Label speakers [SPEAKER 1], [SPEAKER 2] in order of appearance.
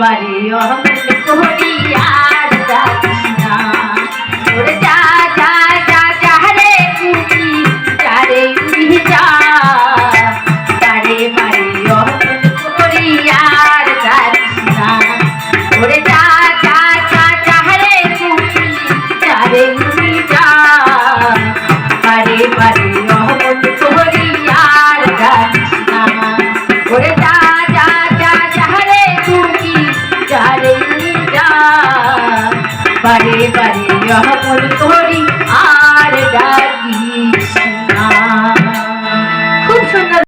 [SPEAKER 1] বাড়ি অহমিল করিয়া বারে বারে অহমল করি আর ডাক